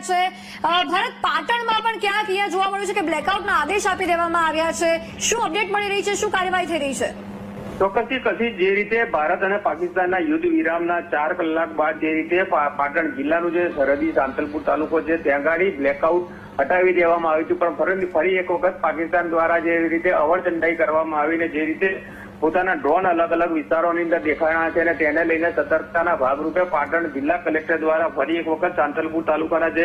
રહ્યા છે. ભારત પાટણમાં પણ ક્યાંક અહીંયા જોવા મળ્યું છે કે બ્લેકઆઉટના આદેશ આપી દેવામાં આવ્યા છે. શું અપડેટ મળી રહી છે? શું કાર્યવાહી થઈ રહી છે? ચોક્કસથી કથી જે રીતે ભારત અને પાકિસ્તાનના યુદ્ધ વિરામના ચાર કલાક બાદ જે રીતે પાટણ જિલ્લાનું જે સરહદી સાંતલપુર તાલુકો છે, ત્યાં ગાડી બ્લેકઆઉટ હટાવી દેવામાં આવ્યું હતું. પણ ફરી એક વખત પાકિસ્તાન દ્વારા જે રીતે અવરચંડાઈ કરવામાં આવીને જે રીતે પોતાના ડ્રોન અલગ અલગ વિસ્તારોની અંદર દેખાણા છે અને તેને લઈને સતર્કતાના ભાગરૂપે પાટણ જિલ્લા કલેક્ટર દ્વારા ફરી એક વખત સાંતલપુર તાલુકાના જે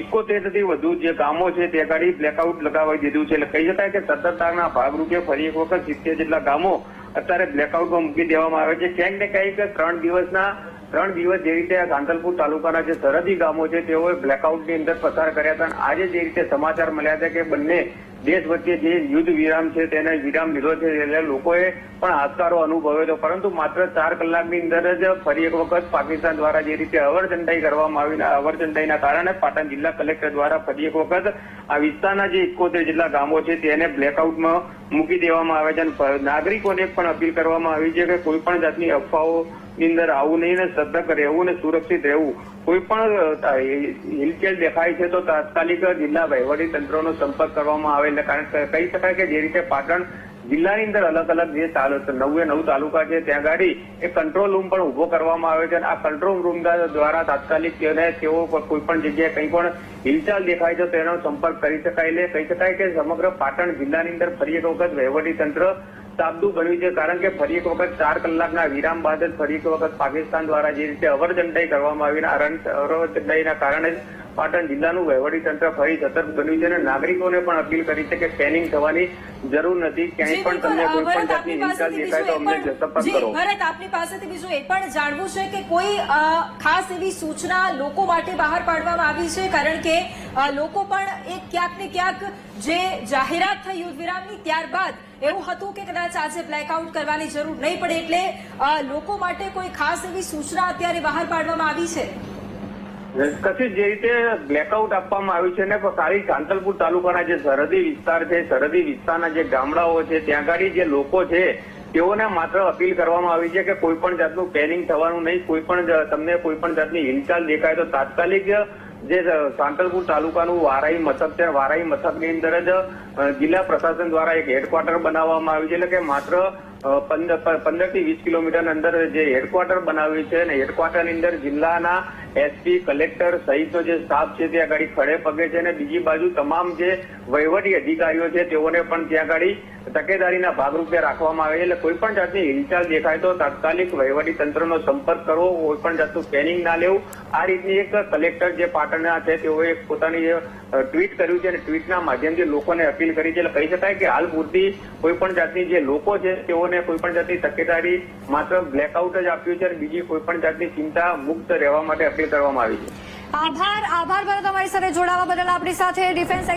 ઇકોતેરથી વધુ જે ગામો છે તે ગાડી બ્લેકઆઉટ લગાવી દીધું છે. એટલે કહી શકાય કે સતર્કતાના ભાગરૂપે ફરી એક વખત સિત્તેર જેટલા ગામો અત્યારે બ્લેકઆઉટમાં મૂકી દેવામાં આવે છે. ક્યાંક ને ક્યાંક ત્રણ દિવસના ત્રણ દિવસ જે રીતે આ ગાંધલપુર તાલુકાના જે સરહદી ગામો છે, તેઓએ બ્લેકઆઉટની અંદર પસાર કર્યા હતા આજે જે રીતે સમાચાર મળ્યા હતા કે બંને દેશ વચ્ચે જે યુદ્ધ વિરામ છે, તેને વિરામ લીધો છે, એટલે લોકોએ પણ હાથકારો અનુભવ્યો હતો. પરંતુ માત્ર ચાર કલાકની અંદર જ ફરી એક વખત પાકિસ્તાન દ્વારા જે રીતે અવરચંડાઈ કરવામાં આવી અવરચંડાઈના કારણે પાટણ જિલ્લા કલેક્ટર દ્વારા ફરી એક વખત આ વિસ્તારના જે એકોતેર જેટલા ગામો છે, તેને બ્લેકઆઉટમાં મૂકી દેવામાં આવે છે અને નાગરિકોને પણ અપીલ કરવામાં આવી છે કે કોઈ પણ જાતની અફવાઓની અંદર આવું નહીં ને સતર્ક રહેવું ને સુરક્ષિત રહેવું. કોઈ પણ હિલચેલ દેખાય છે તો તાત્કાલિક જિલ્લા વહીવટી તંત્રનો સંપર્ક કરવામાં આવે એટલે કારણ કહી શકાય કે જે રીતે પાટણ જિલ્લાની અંદર અલગ અલગ જે નવે નવ તાલુકા છે, ત્યાં ગાડી એ કંટ્રોલ રૂમ પણ ઊભો કરવામાં આવે છે અને આ કંટ્રોલ રૂમ દ્વારા તાત્કાલિક તેઓ કોઈ પણ જગ્યાએ કંઈ પણ હિલચાલ દેખાય છે તેનો સંપર્ક કરી શકાય એટલે કહી શકાય કે સમગ્ર પાટણ જિલ્લાની અંદર ફરી એક વખત વહીવટી તંત્ર સાબદું બન્યું છે. કારણ કે ફરી એક વખત ચાર કલાકના વિરામ બાદ જ ફરી એક વખત પાકિસ્તાન દ્વારા જે રીતે અવરજંડાઈ કરવામાં આવી અવરજંડાઈના કારણે પાટણ જિલ્લાનું તંત્ર ફરી સતર્ક બન્યું છે અને નાગરિકોને પણ અપીલ કરી છે કે સ્કેનિંગ થવાની જરૂર નથી. ક્યાંય પણ તમને કોઈ પણ જાતની હિંસા દેખાય તો અમને એ સંપર્ક કરો. ભરત, આપની પાસેથી બીજું એ પણ જાણવું છે કે કોઈ ખાસ એવી સૂચના લોકો માટે બહાર પાડવામાં આવી છે કારણ કે લોકો પણ એક ક્યાંક ને ક્યાંક જે જાહેરાત થઈ યુદ્ધ વિરામની ત્યારબાદ એવું હતું કે કદાચ આજે બ્લેકઆઉટ કરવાની જરૂર નહીં પડે એટલે લોકો માટે કોઈ ખાસ એવી સૂચના અત્યારે બહાર પાડવામાં આવી છે. કચ્છ જે રીતે બ્લેકઆઉટ આપવામાં આવ્યું છે ને, સારી ખાલી સાંતલપુર તાલુકાના જે સરહદી વિસ્તાર છે, સરહદી વિસ્તારના જે ગામડાઓ છે, ત્યાં આગળ જે લોકો છે, તેઓને માત્ર અપીલ કરવામાં આવી છે કે કોઈ પણ જાતનું પેનિંગ થવાનું નહીં, કોઈ પણ તમને કોઈ પણ જાતની હિલચાલ દેખાય તો તાત્કાલિક જે સાંતલપુર તાલુકાનું વારાઈ મથક છે વારાઈ મથકની અંદર જ જિલ્લા પ્રશાસન દ્વારા એક હેડક્વાર્ટર બનાવવામાં આવ્યું છે, એટલે કે માત્ર પંદરથી વીસ કિલોમીટર અંદર જે હેડક્વાર્ટર બનાવ્યું છે અને હેડક્વાર્ટરની અંદર જિલ્લાના એસપી કલેક્ટર સહિતનો જે સ્ટાફ છે ત્યાં આગળ ખડે પગે છે અને બીજી બાજુ તમામ જે વહીવટી અધિકારીઓ છે તેઓને પણ ત્યાં આગળ તકેદારીના ભાગરૂપે રાખવામાં આવે છે. એટલે કોઈ પણ જાતની હિલચાલ દેખાય તો તાત્કાલિક વહીવટી તંત્રનો સંપર્ક કરવો, કોઈ પણ જાતનું પેનિંગ ના લેવું. આ રીતની એક કલેક્ટર જે પાટણના છે તેઓએ પોતાની ટ્વીટ કર્યું છે અને ટ્વીટના માધ્યમથી લોકોને અપીલ કરી છે. એટલે કહી શકાય કે હાલ પૂરતી કોઈ પણ જાતની જે લોકો છે તેઓને કોઈ પણ જાતની તકેદારી માત્ર બ્લેકઆઉટ જ આપ્યું છે અને બીજી કોઈ પણ જાતની ચિંતા મુક્ત રહેવા માટે અપીલ કરવામાં આવી છે. આભાર આભાર ભરત અમારી સાથે જોડાવા બદલ આપણી સાથે ડિફેન્સ